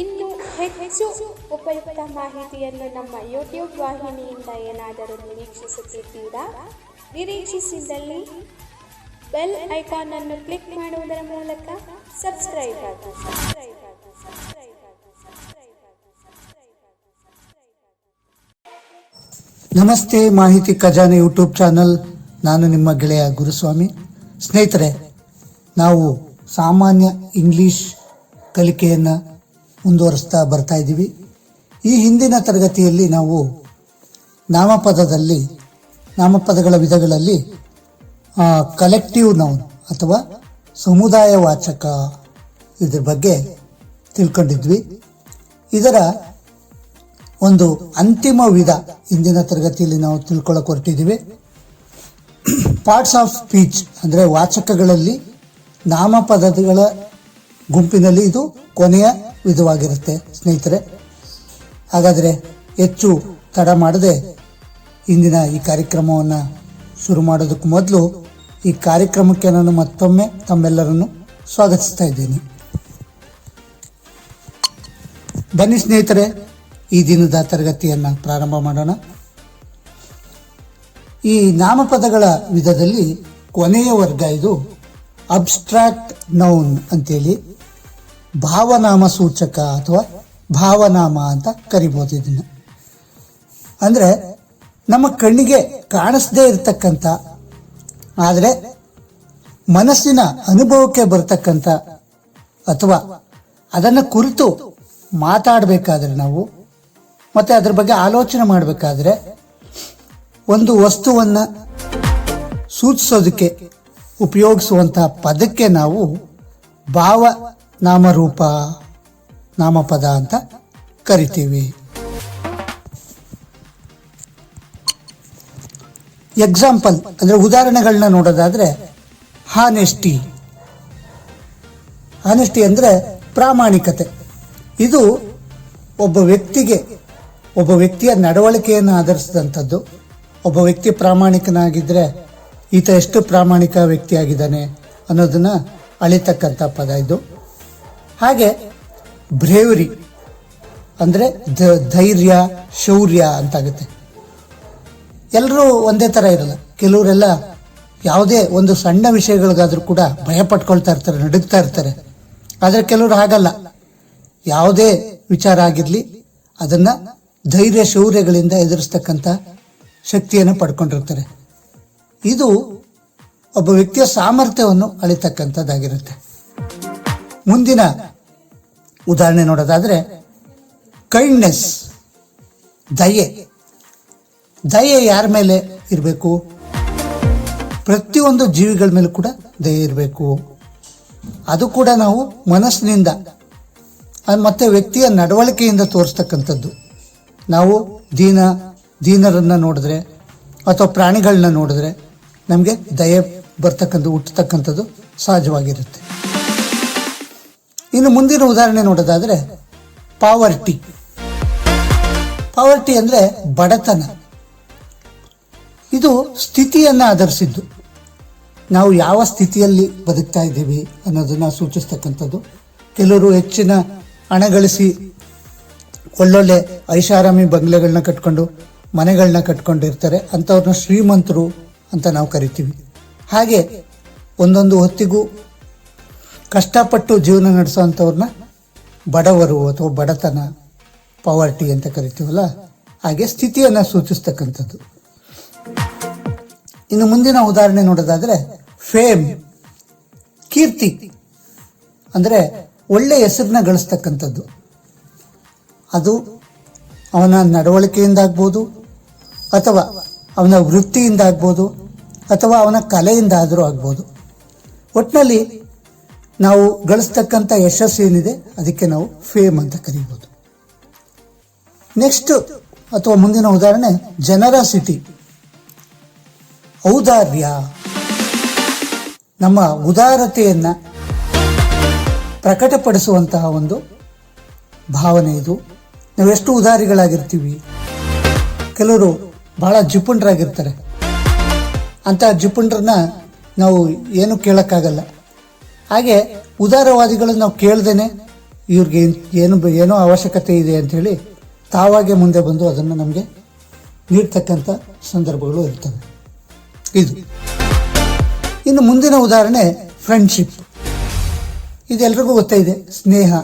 ಇನ್ನು ಹೆಚ್ಚು ಉಪಯುಕ್ತ ಮಾಹಿತಿಯನ್ನು ನಮ್ಮ ಯೂಟ್ಯೂಬ್ ವಾಹಿನಿಯಿಂದ ಏನಾದರೂ ನಿರೀಕ್ಷಿಸುತ್ತಿದ್ದೀರಾ? ನಿರೀಕ್ಷಿಸಿದಲ್ಲಿ ಬೆಲ್ ಐಕಾನ್ ಅನ್ನು ಕ್ಲಿಕ್ ಮಾಡುವುದರ ಮೂಲಕ ಸಬ್ಸ್ಕ್ರೈಬ್ ಆಗಿ. ಆಗಿ ಆಗಿ ಆಗಿ ಆಗಿ ನಮಸ್ತೆ ಮಾಹಿತಿ ಖಜಾನೆ ಯೂಟ್ಯೂಬ್ ಚಾನಲ್. ನಾನು ನಿಮ್ಮ ಗೆಳೆಯ ಗುರುಸ್ವಾಮಿ. ಸ್ನೇಹಿತರೆ, ನಾವು ಸಾಮಾನ್ಯ ಇಂಗ್ಲಿಷ್ ಕಲಿಕೆಯನ್ನು ಮುಂದುವರಿಸ್ತಾ ಬರ್ತಾ ಇದ್ದೀವಿ. ಈ ಹಿಂದಿನ ತರಗತಿಯಲ್ಲಿ ನಾವು ನಾಮಪದದಲ್ಲಿ, ನಾಮಪದಗಳ ವಿಧಗಳಲ್ಲಿ ಕಲೆಕ್ಟಿವ್ ನೌನ್ ಅಥವಾ ಸಮುದಾಯ ವಾಚಕ ಇದ್ರ ಬಗ್ಗೆ ತಿಳ್ಕೊಂಡಿದ್ವಿ. ಇದರ ಒಂದು ಅಂತಿಮ ವಿಧ ಹಿಂದಿನ ತರಗತಿಯಲ್ಲಿ ನಾವು ತಿಳ್ಕೊಳ್ಳೋಕೆ ಹೊರಟಿದ್ದೀವಿ. ಪಾರ್ಟ್ಸ್ ಆಫ್ ಸ್ಪೀಚ್ ಅಂದರೆ ವಾಚಕಗಳಲ್ಲಿ ನಾಮಪದಗಳ ಗುಂಪಿನಲ್ಲಿ ಇದು ಕೊನೆಯ ವಿಧವಾಗಿರುತ್ತೆ, ಸ್ನೇಹಿತರೆ. ಹಾಗಾದರೆ ಹೆಚ್ಚು ತಡ ಮಾಡದೆ ಇಂದಿನ ಈ ಕಾರ್ಯಕ್ರಮವನ್ನು ಶುರು ಮಾಡೋದಕ್ಕೂ ಮೊದಲು ಈ ಕಾರ್ಯಕ್ರಮಕ್ಕೆ ನಾನು ಮತ್ತೊಮ್ಮೆ ತಮ್ಮೆಲ್ಲರನ್ನು ಸ್ವಾಗತಿಸ್ತಾ ಇದ್ದೇನೆ. ಬನ್ನಿ ಸ್ನೇಹಿತರೆ, ಈ ದಿನದ ತರಗತಿಯನ್ನು ಪ್ರಾರಂಭ ಮಾಡೋಣ. ಈ ನಾಮಪದಗಳ ವಿಧದಲ್ಲಿ ಕೊನೆಯ ವರ್ಗ ಇದು ಅಬ್ಸ್ಟ್ರಾಕ್ಟ್ ನೌನ್ ಅಂತೇಳಿ. ಭಾವನಾಮ ಸೂಚಕ ಅಥವಾ ಭಾವನಾಮ ಅಂತ ಕರಿಬೋದು ಇದನ್ನು. ಅಂದರೆ ನಮ್ಮ ಕಣ್ಣಿಗೆ ಕಾಣಿಸದೇ ಇರತಕ್ಕಂಥ, ಆದರೆ ಮನಸ್ಸಿನ ಅನುಭವಕ್ಕೆ ಬರ್ತಕ್ಕಂಥ ಅಥವಾ ಅದನ್ನು ಕುರಿತು ಮಾತಾಡಬೇಕಾದ್ರೆ ನಾವು, ಮತ್ತೆ ಅದ್ರ ಬಗ್ಗೆ ಆಲೋಚನೆ ಮಾಡಬೇಕಾದ್ರೆ ಒಂದು ವಸ್ತುವನ್ನು ಸೂಚಿಸೋದಕ್ಕೆ ಉಪಯೋಗಿಸುವಂತಹ ಪದಕ್ಕೆ ನಾವು ಭಾವ ನಾಮರೂಪ, ನಾಮಪದ ಅಂತ ಕರಿತೀವಿ. ಎಕ್ಸಾಂಪಲ್ ಅಂದರೆ ಉದಾಹರಣೆಗಳನ್ನ ನೋಡೋದಾದ್ರೆ ಹಾನೆಸ್ಟಿ ಹಾನೆಸ್ಟಿ ಅಂದರೆ ಪ್ರಾಮಾಣಿಕತೆ. ಇದು ಒಬ್ಬ ವ್ಯಕ್ತಿಗೆ, ಒಬ್ಬ ವ್ಯಕ್ತಿಯ ನಡವಳಿಕೆಯನ್ನು ಆಧರಿಸಿದಂಥದ್ದು. ಒಬ್ಬ ವ್ಯಕ್ತಿ ಪ್ರಾಮಾಣಿಕನಾಗಿದ್ದರೆ ಈತ ಎಷ್ಟು ಪ್ರಾಮಾಣಿಕ ವ್ಯಕ್ತಿಯಾಗಿದ್ದಾನೆ ಅನ್ನೋದನ್ನು ಅಳಿತಕ್ಕಂಥ ಪದ ಇದು. ಹಾಗೆ ಬ್ರೇವರಿ ಅಂದರೆ ಧೈರ್ಯ, ಶೌರ್ಯ ಅಂತಾಗುತ್ತೆ. ಎಲ್ಲರೂ ಒಂದೇ ಥರ ಇರಲ್ಲ. ಕೆಲವರೆಲ್ಲ ಯಾವುದೇ ಒಂದು ಸಣ್ಣ ವಿಷಯಗಳಿಗಾದರೂ ಕೂಡ ಭಯ ಪಟ್ಕೊಳ್ತಾ ಇರ್ತಾರೆ, ನಡುಗ್ತಾ ಇರ್ತಾರೆ. ಆದರೆ ಕೆಲವರು ಹಾಗಲ್ಲ. ಯಾವುದೇ ವಿಚಾರ ಆಗಿರಲಿ, ಅದನ್ನು ಧೈರ್ಯ, ಶೌರ್ಯಗಳಿಂದ ಎದುರಿಸ್ತಕ್ಕಂಥ ಶಕ್ತಿಯನ್ನು ಪಡ್ಕೊಂಡಿರ್ತಾರೆ. ಇದು ಒಬ್ಬ ವ್ಯಕ್ತಿಯ ಸಾಮರ್ಥ್ಯವನ್ನು ಅಳಿತಕ್ಕಂಥದ್ದಾಗಿರುತ್ತೆ. ಮುಂದಿನ ಉದಾಹರಣೆ ನೋಡೋದಾದರೆ ಕೈಂಡ್ನೆಸ್ ದಯೆ. ದಯೆ ಯಾರ ಮೇಲೆ ಇರಬೇಕು? ಪ್ರತಿಯೊಂದು ಜೀವಿಗಳ ಮೇಲೆ ಕೂಡ ದಯೆ ಇರಬೇಕು. ಅದು ಕೂಡ ನಾವು ಮನಸ್ಸಿನಿಂದ ಮತ್ತು ವ್ಯಕ್ತಿಯ ನಡವಳಿಕೆಯಿಂದ ತೋರಿಸ್ತಕ್ಕಂಥದ್ದು. ನಾವು ದೀನ, ದೀನರನ್ನು ನೋಡಿದ್ರೆ ಅಥವಾ ಪ್ರಾಣಿಗಳನ್ನ ನೋಡಿದ್ರೆ ನಮಗೆ ದಯೆ ಬರ್ತಕ್ಕಂಥ, ಹುಟ್ಟತಕ್ಕಂಥದ್ದು ಸಹಜವಾಗಿರುತ್ತೆ. ಇನ್ನು ಮುಂದಿನ ಉದಾಹರಣೆ ನೋಡೋದಾದರೆ ಪಾವರ್ಟಿ ಪಾವರ್ಟಿ ಅಂದರೆ ಬಡತನ. ಇದು ಸ್ಥಿತಿಯನ್ನು ಆಧರಿಸಿದ್ದು. ನಾವು ಯಾವ ಸ್ಥಿತಿಯಲ್ಲಿ ಬದುಕ್ತಾ ಇದ್ದೀವಿ ಅನ್ನೋದನ್ನು ಸೂಚಿಸ್ತಕ್ಕಂಥದ್ದು. ಕೆಲವರು ಹೆಚ್ಚಿನ ಹಣ ಗಳಿಸಿ ಒಳ್ಳೊಳ್ಳೆ ಐಷಾರಾಮಿ ಬಂಗ್ಲೆಗಳನ್ನ ಕಟ್ಕೊಂಡು ಮನೆಗಳನ್ನ ಕಟ್ಕೊಂಡಿರ್ತಾರೆ ಅಂಥವ್ರನ್ನ ಶ್ರೀಮಂತರು ಅಂತ ನಾವು ಕರಿತೀವಿ. ಹಾಗೆ ಒಂದೊಂದು ಹೊತ್ತಿಗೂ ಕಷ್ಟಪಟ್ಟು ಜೀವನ ನಡೆಸುವಂಥವ್ರನ್ನ ಬಡವರು ಅಥವಾ ಬಡತನ ಪವರ್ಟಿ ಅಂತ ಕರಿತೀವಲ್ಲ, ಹಾಗೆ ಸ್ಥಿತಿಯನ್ನು ಸೂಚಿಸ್ತಕ್ಕಂಥದ್ದು. ಇನ್ನು ಮುಂದಿನ ಉದಾಹರಣೆ ನೋಡೋದಾದರೆ ಫೇಮ್ ಕೀರ್ತಿ, ಅಂದರೆ ಒಳ್ಳೆ ಹೆಸರನ್ನ ಗಳಿಸ್ತಕ್ಕಂಥದ್ದು. ಅದು ಅವನ ನಡವಳಿಕೆಯಿಂದ ಆಗ್ಬೋದು ಅಥವಾ ಅವನ ವೃತ್ತಿಯಿಂದ ಆಗ್ಬೋದು ಅಥವಾ ಅವನ ಕಲೆಯಿಂದ ಆದರೂ ಆಗ್ಬೋದು. ಒಟ್ಟಿನಲ್ಲಿ ನಾವು ಗಳಿಸ್ತಕ್ಕಂಥ ಯಶಸ್ಸು ಏನಿದೆ, ಅದಕ್ಕೆ ನಾವು ಫೇಮ್ ಅಂತ ಕರೀಬೋದು. ನೆಕ್ಸ್ಟ್ ಅಥವಾ ಮುಂದಿನ ಉದಾಹರಣೆ ಜನರಾಸಿಟಿ ಔದಾರ್ಯ. ನಮ್ಮ ಉದಾರತೆಯನ್ನ ಪ್ರಕಟಪಡಿಸುವಂತಹ ಒಂದು ಭಾವನೆ ಇದು. ನಾವೆಷ್ಟು ಉದಾರಿಗಳಾಗಿರ್ತೀವಿ. ಕೆಲವರು ಬಹಳ ಜಿಪುಂಡ್ರಾಗಿರ್ತಾರೆ ಅಂತ ಜಿಪುಂಡ್ರನ್ನ ನಾವು ಏನು ಕೇಳಕ್ಕಾಗಲ್ಲ. ಹಾಗೆ ಉದಾರವಾದಿಗಳು ನಾವು ಕೇಳ್ದೇನೆ ಇವ್ರಿಗೆ ಏನು ಏನೋ ಅವಶ್ಯಕತೆ ಇದೆ ಅಂತ ಹೇಳಿ ತಾವಾಗೆ ಮುಂದೆ ಬಂದು ಅದನ್ನು ನಮಗೆ ನೀಡ್ತಕ್ಕಂಥ ಸಂದರ್ಭಗಳು ಇರ್ತವೆ. ಇದು. ಇನ್ನು ಮುಂದಿನ ಉದಾಹರಣೆ ಫ್ರೆಂಡ್ಶಿಪ್ ಇದೆಲ್ಲರಿಗೂ ಗೊತ್ತೇ ಇದೆ, ಸ್ನೇಹ.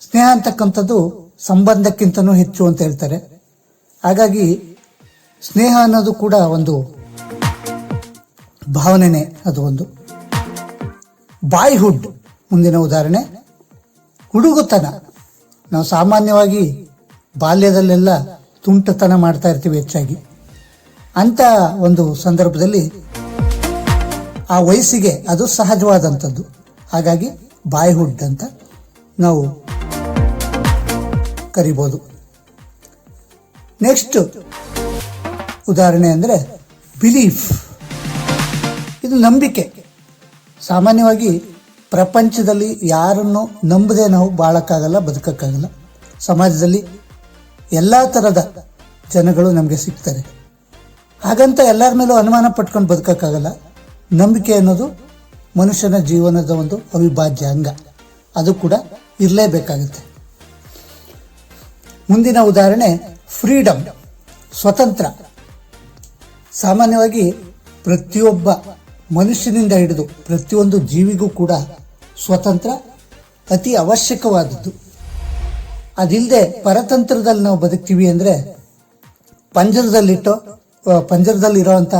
ಸ್ನೇಹ ಅಂತಕ್ಕಂಥದ್ದು ಸಂಬಂಧಕ್ಕಿಂತನೂ ಹೆಚ್ಚು ಅಂತ ಹೇಳ್ತಾರೆ. ಹಾಗಾಗಿ ಸ್ನೇಹ ಅನ್ನೋದು ಕೂಡ ಒಂದು ಭಾವನೆನೇ ಅದು ಒಂದು. ಬಾಯ್ಹುಡ್ ಮುಂದಿನ ಉದಾಹರಣೆ. ಹುಡುಗುತನ. ನಾವು ಸಾಮಾನ್ಯವಾಗಿ ಬಾಲ್ಯದಲ್ಲೆಲ್ಲ ತುಂಟತನ ಮಾಡ್ತಾ ಇರ್ತೀವಿ ಹೆಚ್ಚಾಗಿ. ಅಂತ ಒಂದು ಸಂದರ್ಭದಲ್ಲಿ ಆ ವಯಸ್ಸಿಗೆ ಅದು ಸಹಜವಾದಂಥದ್ದು. ಹಾಗಾಗಿ ಬಾಯ್ಹುಡ್ ಅಂತ ನಾವು ಕರಿಬೋದು. ನೆಕ್ಸ್ಟ್ ಉದಾಹರಣೆ ಅಂದರೆ ಬಿಲೀಫ್. ಇದು ನಂಬಿಕೆ. ಸಾಮಾನ್ಯವಾಗಿ ಪ್ರಪಂಚದಲ್ಲಿ ಯಾರನ್ನು ನಂಬದೆ ನಾವು ಬಾಳಕ್ಕಾಗಲ್ಲ, ಬದುಕಕ್ಕಾಗಲ್ಲ. ಸಮಾಜದಲ್ಲಿ ಎಲ್ಲ ಥರದ ಜನಗಳು ನಮಗೆ ಸಿಗ್ತಾರೆ. ಹಾಗಂತ ಎಲ್ಲರ ಮೇಲೂ ಅನುಮಾನ ಪಟ್ಕೊಂಡು ಬದುಕಕ್ಕಾಗಲ್ಲ. ನಂಬಿಕೆ ಅನ್ನೋದು ಮನುಷ್ಯನ ಜೀವನದ ಒಂದು ಅವಿಭಾಜ್ಯ ಅಂಗ. ಅದು ಕೂಡ ಇರಲೇಬೇಕಾಗುತ್ತೆ. ಮುಂದಿನ ಉದಾಹರಣೆ ಫ್ರೀಡಮ್ ಸ್ವತಂತ್ರ. ಸಾಮಾನ್ಯವಾಗಿ ಪ್ರತಿಯೊಬ್ಬ ಮನುಷ್ಯನಿಂದ ಹಿಡಿದು ಪ್ರತಿಯೊಂದು ಜೀವಿಗೂ ಕೂಡ ಸ್ವತಂತ್ರ, ಅತಿ ಅವಶ್ಯಕವಾದದ್ದು. ಅದಿಲ್ಲದೆ ಪರತಂತ್ರದಲ್ಲಿ ನಾವು ಬದುಕ್ತೀವಿ ಅಂದರೆ ಪಂಜರದಲ್ಲಿಟ್ಟು ಪಂಜರದಲ್ಲಿರೋವಂಥ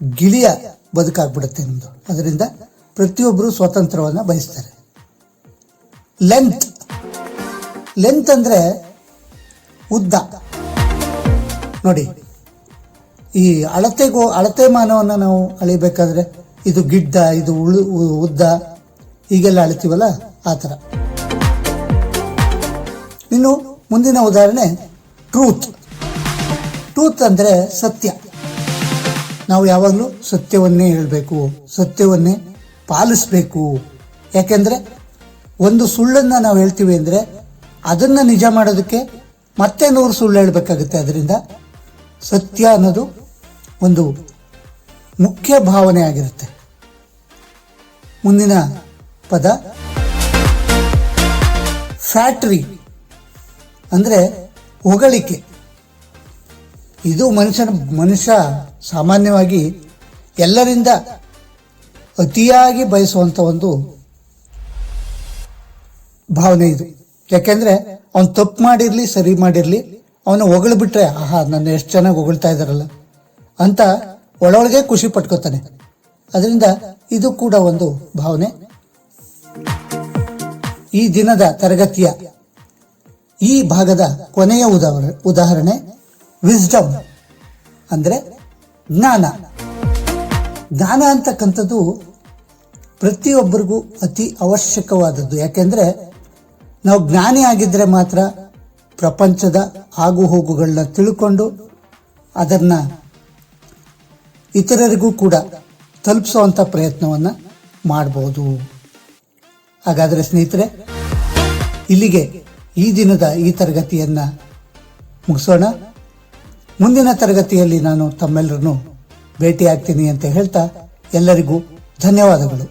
ಗಿಳಿಯ ಬದುಕಾಗ್ಬಿಡುತ್ತೆ ನಮ್ಮದು ಅದರಿಂದ ಪ್ರತಿಯೊಬ್ಬರು ಸ್ವಾತಂತ್ರ್ಯವನ್ನು ಬಯಸ್ತಾರೆ. ಲೆಂತ್ ಲೆಂತ್ ಅಂದರೆ ಉದ್ದ. ನೋಡಿ ಈ ಅಳತೆಗೂ ಅಳತೆ ಮಾನವನ್ನು ನಾವು ಅಳಿಬೇಕಾದ್ರೆ ಇದು ಗಿಡ್ಡ, ಇದು ಉಳು ಉದ್ದ ಹೀಗೆಲ್ಲ ಅಳಿತೀವಲ್ಲ? ಆ ಥರ. ಇನ್ನು ಮುಂದಿನ ಉದಾಹರಣೆ ಟ್ರೂತ್ ಟ್ರೂತ್ ಅಂದರೆ ಸತ್ಯ. ನಾವು ಯಾವಾಗಲೂ ಸತ್ಯವನ್ನೇ ಹೇಳಬೇಕು, ಸತ್ಯವನ್ನೇ ಪಾಲಿಸಬೇಕು. ಯಾಕೆಂದರೆ ಒಂದು ಸುಳ್ಳನ್ನು ನಾವು ಹೇಳ್ತೀವಿ ಅಂದರೆ ಅದನ್ನು ನಿಜ ಮಾಡೋದಕ್ಕೆ ಮತ್ತೆ ನೂರು ಸುಳ್ಳು ಹೇಳಬೇಕಾಗುತ್ತೆ. ಅದರಿಂದ ಸತ್ಯ ಅನ್ನೋದು ಒಂದು ಮುಖ್ಯ ಭಾವನೆ ಆಗಿರುತ್ತೆ. ಮುಂದಿನ ಪದ ಫ್ಯಾಕ್ಟ್ರಿ ಅಂದರೆ ಹೊಗಳಿಕೆ. ಇದು ಮನುಷ್ಯನ ಮನುಷ್ಯ ಸಾಮಾನ್ಯವಾಗಿ ಎಲ್ಲರಿಂದ ಅತಿಯಾಗಿ ಬಯಸುವಂಥ ಒಂದು ಭಾವನೆ ಇದು. ಯಾಕೆಂದರೆ ಅವನು ತಪ್ಪು ಮಾಡಿರಲಿ, ಸರಿ ಮಾಡಿರ್ಲಿ ಅವನು ಹೊಗಳ್ಬಿಟ್ರೆ, ಆಹಾ, ನನ್ನ ಎಷ್ಟು ಚೆನ್ನಾಗಿ ಹೊಗಳ್ತಾ ಇದ್ದಾರಲ್ಲ. ಅಂತ ಒಳೊಳಗೆ ಖುಷಿ ಪಟ್ಕೋತಾನೆ. ಅದರಿಂದ ಇದು ಕೂಡ ಒಂದು ಭಾವನೆ. ಈ ದಿನದ ತರಗತಿಯ ಈ ಭಾಗದ ಕೊನೆಯ ಉದಾಹರಣೆ ಉದಾಹರಣೆ ವಿಸ್ಡಮ್ ಅಂದ್ರೆ ಜ್ಞಾನ. ಜ್ಞಾನ ಅಂತಕ್ಕಂಥದ್ದು ಪ್ರತಿಯೊಬ್ಬರಿಗೂ ಅತಿ ಅವಶ್ಯಕವಾದದ್ದು. ಯಾಕೆಂದ್ರೆ ನಾವು ಜ್ಞಾನಿ ಆಗಿದ್ರೆ ಮಾತ್ರ ಪ್ರಪಂಚದ ಆಗು ಹೋಗುಗಳನ್ನ ತಿಳ್ಕೊಂಡು ಅದನ್ನ ಇತರರಿಗೂ ಕೂಡ ತಲುಪಿಸುವಂತ ಪ್ರಯತ್ನವನ್ನು ಮಾಡಬಹುದು ಹಾಗಾದರೆ ಸ್ನೇಹಿತರೆ, ಇಲ್ಲಿಗೆ ಈ ದಿನದ ಈ ತರಗತಿಯನ್ನು ಮುಗಿಸೋಣ. ಮುಂದಿನ ತರಗತಿಯಲ್ಲಿ ನಾನು ತಮ್ಮೆಲ್ಲರನ್ನು ಭೇಟಿ ಆಗ್ತೀನಿ ಅಂತ ಹೇಳ್ತಾ ಎಲ್ಲರಿಗೂ ಧನ್ಯವಾದಗಳು.